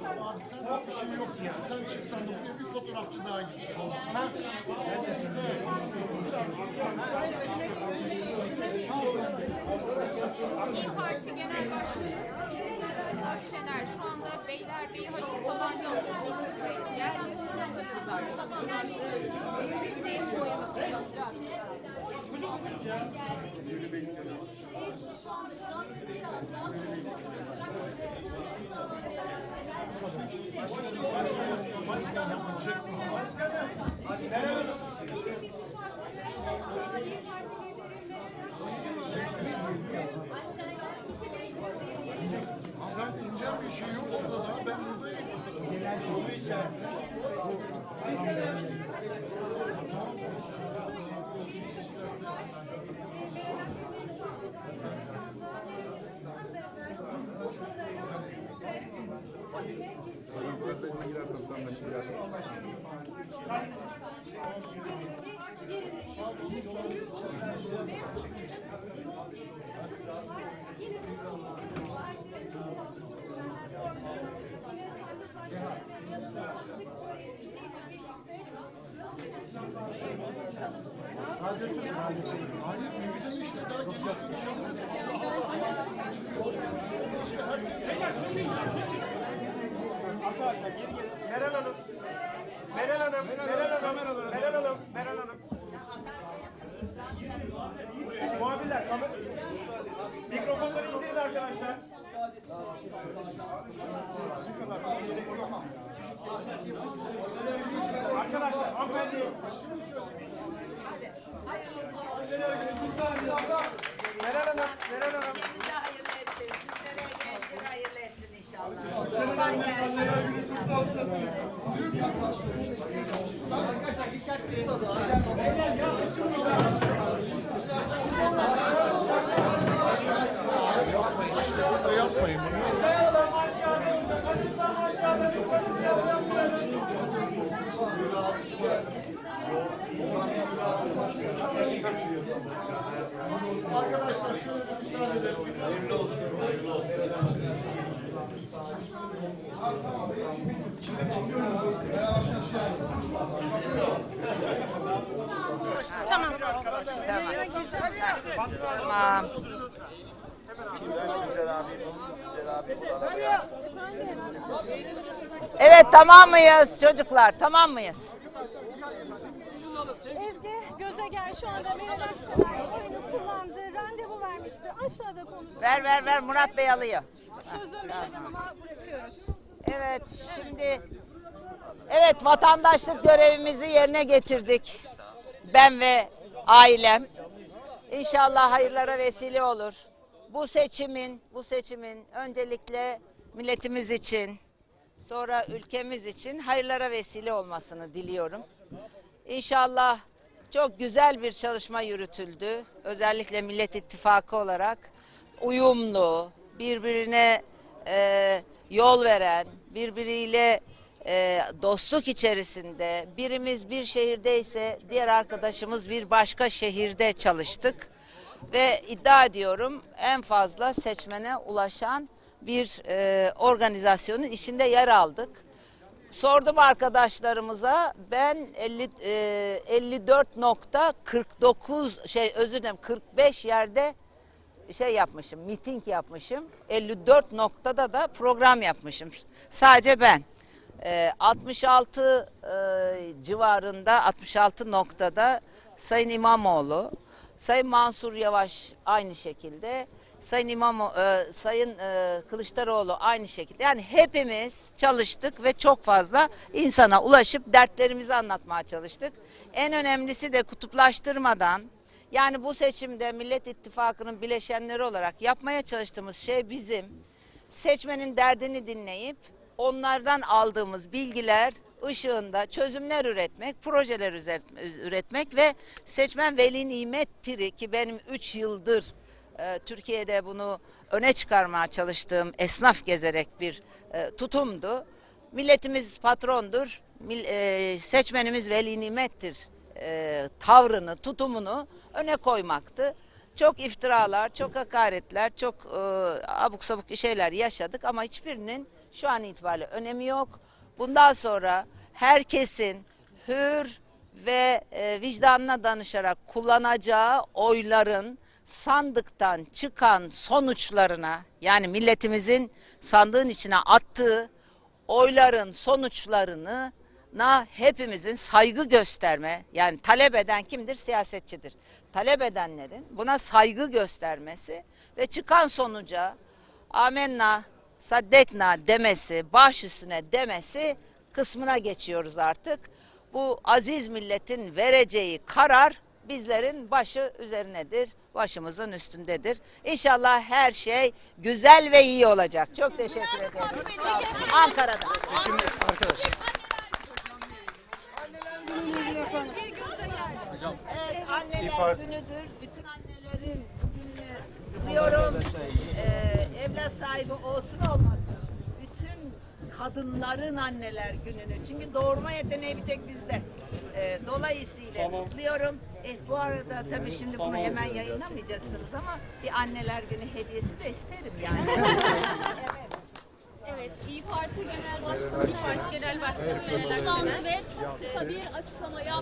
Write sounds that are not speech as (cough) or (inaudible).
Sen bir şey yok yani. Sen çıksan da bir fotoğrafçı daha gitsin. Ha? İYİ Parti Genel Başkanı Akşener şu anda Beylerbeyi Hacı Sabancı Otobüsü'nde geldi. Hazırlıklar tamamlandı. Zeyn boyanı kullanacak. Hanımefendi ineceğim bir şey yok orada da. Ben buradayım. İşte daha geniş bir şey yok. Meral Hanım. Meral Hanım. Meral Hanım. Meral Hanım. Meral Hanım. Muhabirler. Mikrofonları indirin arkadaşlar. Arkadaşlar hanımefendi. Meral Hanım. Meral Hanım. Size hayırlı etsin. Sizlere gençlere hayırlı etsin inşallah. Kolay gelsin. Burada yapmayın bunu. Arkadaşlar şöyle bir müsaade edelim. Hayırlı olsun. Hayırlı olsun. Tamam. Evet tamam mıyız çocuklar? Tamam mıyız? Ezgi Gözeger şu anda Meral Akşener oyunu kullandı. Randevu vermişti. Aşağıda konuşacak. Ver ver ver Murat Bey alıyor. Sözü Meral Hanım'a bırakıyoruz. Evet şimdi evet vatandaşlık görevimizi yerine getirdik. Ben ve ailem. İnşallah hayırlara vesile olur. Bu seçimin bu seçimin öncelikle milletimiz için sonra ülkemiz için hayırlara vesile olmasını diliyorum. İnşallah çok güzel bir çalışma yürütüldü. Özellikle Millet İttifakı olarak uyumlu, birbirine e, yol veren, birbiriyle e, dostluk içerisinde birimiz bir şehirdeyse diğer arkadaşımız bir başka şehirde çalıştık. Ve iddia ediyorum en fazla seçmene ulaşan bir e, organizasyonun içinde yer aldık. Sordum arkadaşlarımıza ben 50 e, 54.49 şey özür dilerim 45 yerde şey yapmışım, miting yapmışım. 54 noktada da program yapmışım. Sadece ben. E, 66 e, civarında 66 noktada Sayın İmamoğlu, Sayın Mansur Yavaş aynı şekilde, Sayın İmam e, Sayın e, Kılıçdaroğlu aynı şekilde. Yani hepimiz çalıştık ve çok fazla insana ulaşıp dertlerimizi anlatmaya çalıştık. En önemlisi de kutuplaştırmadan yani bu seçimde Millet İttifakı'nın bileşenleri olarak yapmaya çalıştığımız şey bizim seçmenin derdini dinleyip onlardan aldığımız bilgiler ışığında çözümler üretmek, projeler üretmek ve seçmen veli nimettir ki benim 3 yıldır e, Türkiye'de bunu öne çıkarmaya çalıştığım esnaf gezerek bir e, tutumdu. Milletimiz patrondur, e, seçmenimiz veli nimettir tavrını, tutumunu öne koymaktı. Çok iftiralar, çok hakaretler, çok abuk sabuk şeyler yaşadık ama hiçbirinin şu an itibariyle önemi yok. Bundan sonra herkesin hür ve e, vicdanına danışarak kullanacağı oyların sandıktan çıkan sonuçlarına yani milletimizin sandığın içine attığı oyların sonuçlarını na hepimizin saygı gösterme yani talep eden kimdir? Siyasetçidir. Talep edenlerin buna saygı göstermesi ve çıkan sonuca amenna saddekna demesi, baş üstüne demesi kısmına geçiyoruz artık. Bu aziz milletin vereceği karar bizlerin başı üzerinedir, başımızın üstündedir. İnşallah her şey güzel ve iyi olacak. Çok teşekkür ederim. Sağ. Ankara'da. Şimdi arkadaşlar. Evet, anneler günüdür. Bütün annelerin gününü diyorum. Ee, sahibi olsun olmasın. Bütün kadınların anneler gününü. Çünkü doğurma yeteneği bir tek bizde. Ee, dolayısıyla kutluyorum. Eh, bu arada tabii şimdi bunu hemen yayınlamayacaksınız ama bir anneler günü hediyesi de isterim yani. (laughs) Evet, İyi Parti Genel Başkanı, Parti Genel Başkanı ve çok kısa bir açıklama yaptı.